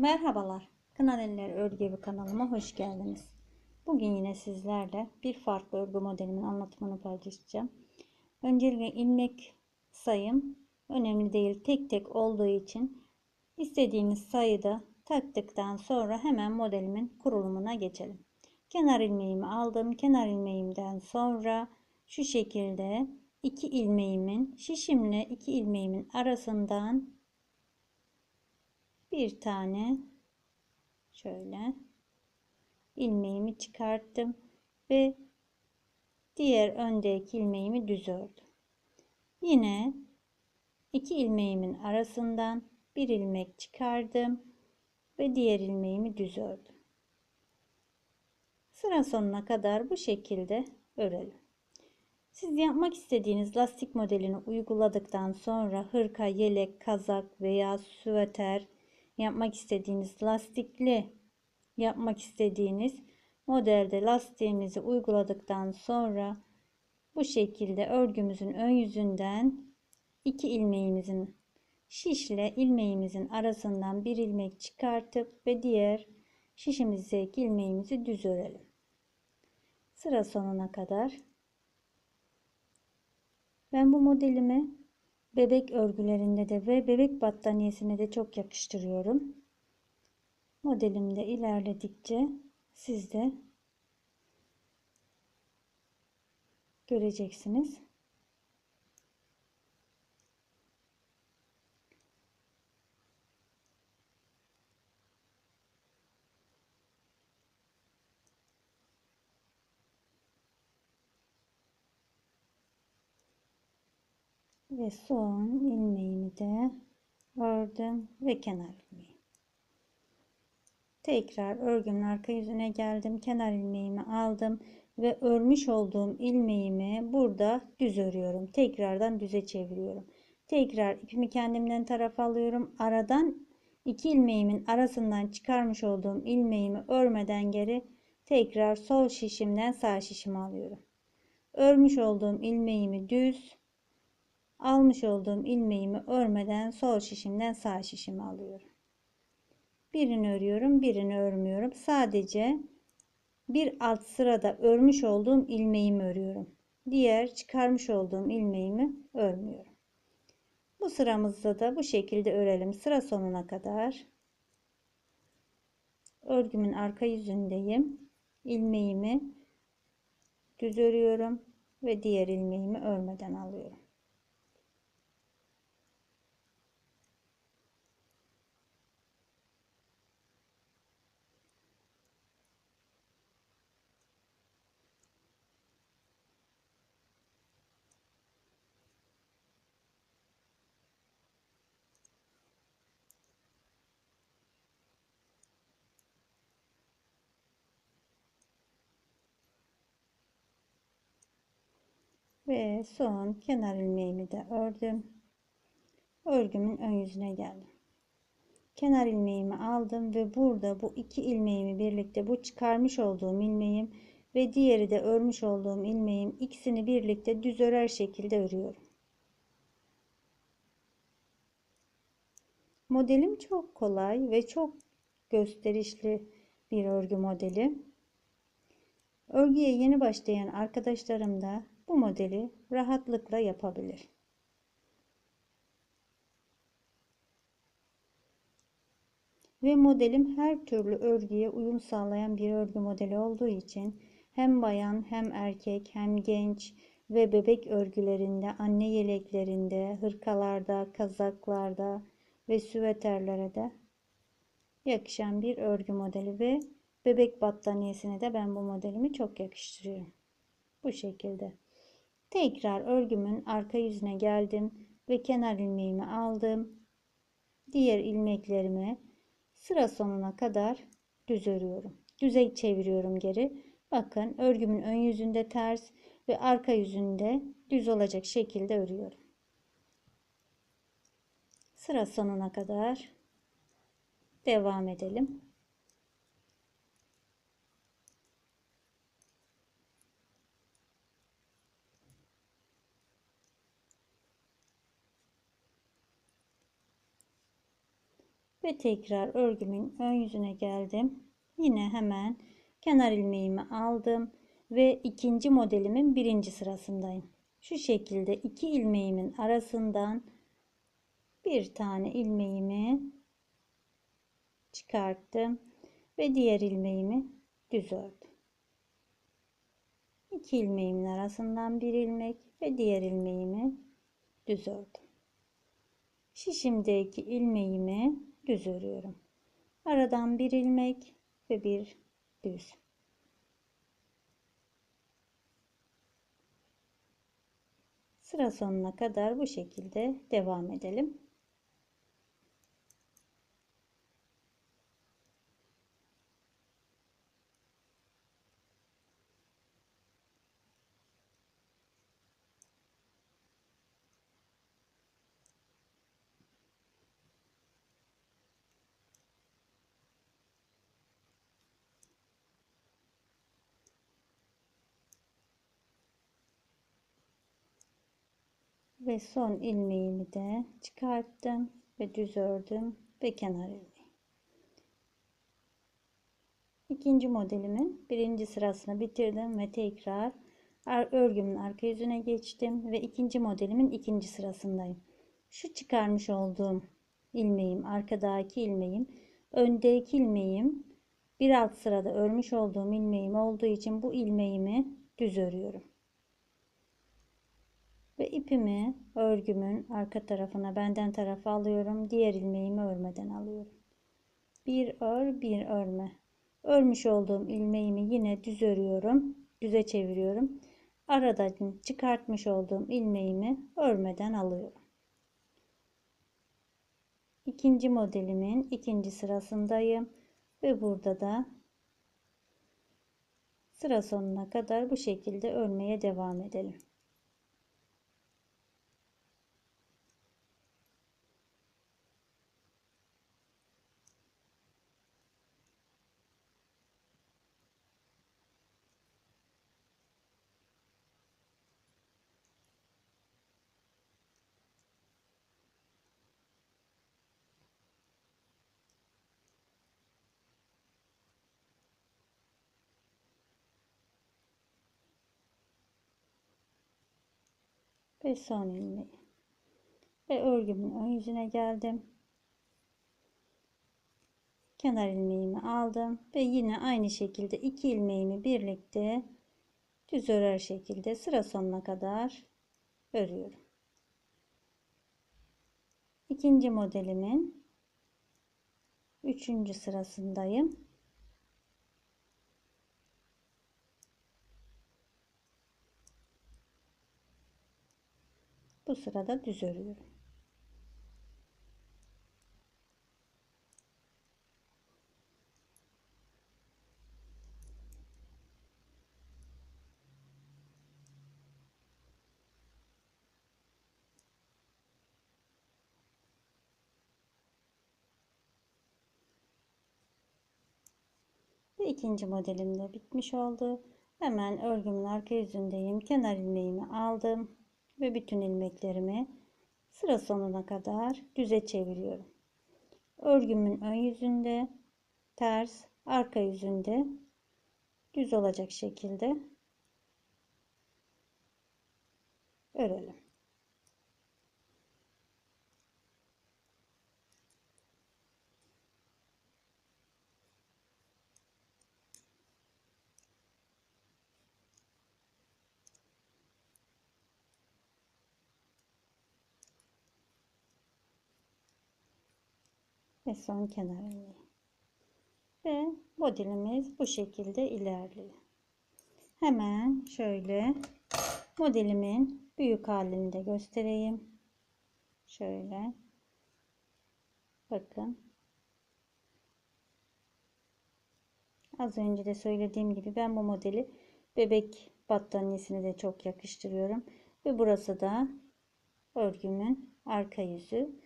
Merhabalar, Kınan Eller Örgü Evi kanalıma hoş geldiniz. Bugün yine sizlerle bir farklı örgü modelimin anlatımını paylaşacağım. Öncelikle ilmek sayım önemli değil, tek tek olduğu için istediğiniz sayıda taktıktan sonra hemen modelimin kurulumuna geçelim. Kenar ilmeğimi aldım. Kenar ilmeğimden sonra şu şekilde iki ilmeğimin şişimle iki ilmeğimin arasından bir tane şöyle ilmeğimi çıkarttım ve diğer öndeki ilmeğimi düz ördüm. Yine iki ilmeğimin arasından bir ilmek çıkardım ve diğer ilmeğimi düz ördüm. Sıra sonuna kadar bu şekilde örelim. Siz yapmak istediğiniz lastik modelini uyguladıktan sonra hırka, yelek, kazak veya süveter yapmak istediğiniz lastikli yapmak istediğiniz modelde lastiğimizi uyguladıktan sonra bu şekilde örgümüzün ön yüzünden iki ilmeğimizin şişle ilmeğimizin arasından bir ilmek çıkartıp ve diğer şişimizdeki ilmeğimizi düz örelim. Sıra sonuna kadar. Ben bu modelimi bebek örgülerinde de ve bebek battaniyesine de çok yakıştırıyorum. Modelimde ilerledikçe siz de göreceksiniz. Ve son ilmeğimi de ördüm ve kenar ilmeği. Tekrar örgümün arka yüzüne geldim. Kenar ilmeğimi aldım ve örmüş olduğum ilmeğimi burada düz örüyorum. Tekrardan düze çeviriyorum. Tekrar ipimi kendimden taraf alıyorum. Aradan iki ilmeğimin arasından çıkarmış olduğum ilmeğimi örmeden geri tekrar sol şişimden sağ şişimi alıyorum. Örmüş olduğum ilmeğimi düz almış olduğum ilmeğimi örmeden sol şişimden sağ şişimi alıyorum. Birini örüyorum, birini örmüyorum. Sadece bir alt sırada örmüş olduğum ilmeğimi örüyorum. Diğer çıkarmış olduğum ilmeğimi örmüyorum. Bu sıramızda da bu şekilde örelim sıra sonuna kadar. Örgümün arka yüzündeyim. İlmeğimi düz örüyorum ve diğer ilmeğimi örmeden alıyorum. Ve son kenar ilmeğimi de ördüm. Örgümün ön yüzüne geldim. Kenar ilmeğimi aldım ve burada bu iki ilmeğimi birlikte bu çıkarmış olduğum ilmeğim ve diğeri de örmüş olduğum ilmeğim ikisini birlikte düz örer şekilde örüyorum. Modelim çok kolay ve çok gösterişli bir örgü modeli. Örgüye yeni başlayan arkadaşlarım da bu modeli rahatlıkla yapabilir. Ve modelim her türlü örgüye uyum sağlayan bir örgü modeli olduğu için hem bayan hem erkek hem genç ve bebek örgülerinde, anne yeleklerinde, hırkalarda, kazaklarda ve süveterlere de yakışan bir örgü modeli ve bebek battaniyesine de ben bu modelimi çok yakıştırıyorum. Bu şekilde. Tekrar örgümün arka yüzüne geldim ve kenar ilmeğimi aldım. Diğer ilmeklerimi sıra sonuna kadar düz örüyorum. Düze çeviriyorum geri. Bakın örgümün ön yüzünde ters ve arka yüzünde düz olacak şekilde örüyorum. Sıra sonuna kadar devam edelim. Ve tekrar örgümün ön yüzüne geldim. Yine hemen kenar ilmeğimi aldım ve ikinci modelimin birinci sırasındayım. Şu şekilde iki ilmeğimin arasından bir tane ilmeğimi çıkarttım ve diğer ilmeğimi düz ördüm. İki ilmeğimin arasından bir ilmek ve diğer ilmeğimi düz ördüm. Şişimdeki ilmeğimi düz örüyorum. Aradan bir ilmek ve bir düz. Sıra sonuna kadar bu şekilde devam edelim. Ve son ilmeğimi de çıkarttım ve düz ördüm ve kenar ilmeği. İkinci modelimin birinci sırasını bitirdim ve tekrar örgümün arka yüzüne geçtim ve ikinci modelimin ikinci sırasındayım. Şu çıkarmış olduğum ilmeğim, arkadaki ilmeğim, öndeki ilmeğim, bir alt sırada örmüş olduğum ilmeğim olduğu için bu ilmeğimi düz örüyorum ve ipimi örgümün arka tarafına benden tarafa alıyorum. Diğer ilmeğimi örmeden alıyorum. Bir ör, bir örme. Örmüş olduğum ilmeğimi yine düz örüyorum. Düze çeviriyorum. Aradan çıkartmış olduğum ilmeğimi örmeden alıyorum. İkinci modelimin ikinci sırasındayım ve burada da sıra sonuna kadar bu şekilde örmeye devam edelim. Ve son ilmeği ve örgümün ön yüzüne geldim. Kenar ilmeğimi aldım ve yine aynı şekilde iki ilmeğimi birlikte düz örer şekilde sıra sonuna kadar örüyorum. İkinci modelimin üçüncü sırasındayım Bu sırada düz örüyorum. Ve ikinci modelim de bitmiş oldu. Hemen örgümün arka yüzündeyim. Kenar ilmeğimi aldım ve bütün ilmeklerimi sıra sonuna kadar düze çeviriyorum. Örgümün ön yüzünde ters, arka yüzünde düz olacak şekilde örelim. Ve son kenar ilmeği. Ve modelimiz bu şekilde ilerliyor. Hemen şöyle modelimin büyük halini de göstereyim. Şöyle. Bakın. Az önce de söylediğim gibi ben bu modeli bebek battaniyesine de çok yakıştırıyorum. Ve burası da örgümün arka yüzü.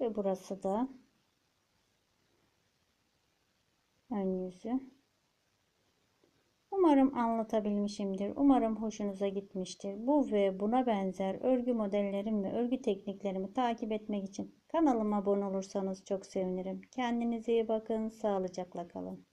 Ve burası da ön yüzü. Umarım anlatabilmişimdir. Umarım hoşunuza gitmiştir. Bu ve buna benzer örgü modellerim ve örgü tekniklerimi takip etmek için kanalıma abone olursanız çok sevinirim. Kendinize iyi bakın. Sağlıcakla kalın.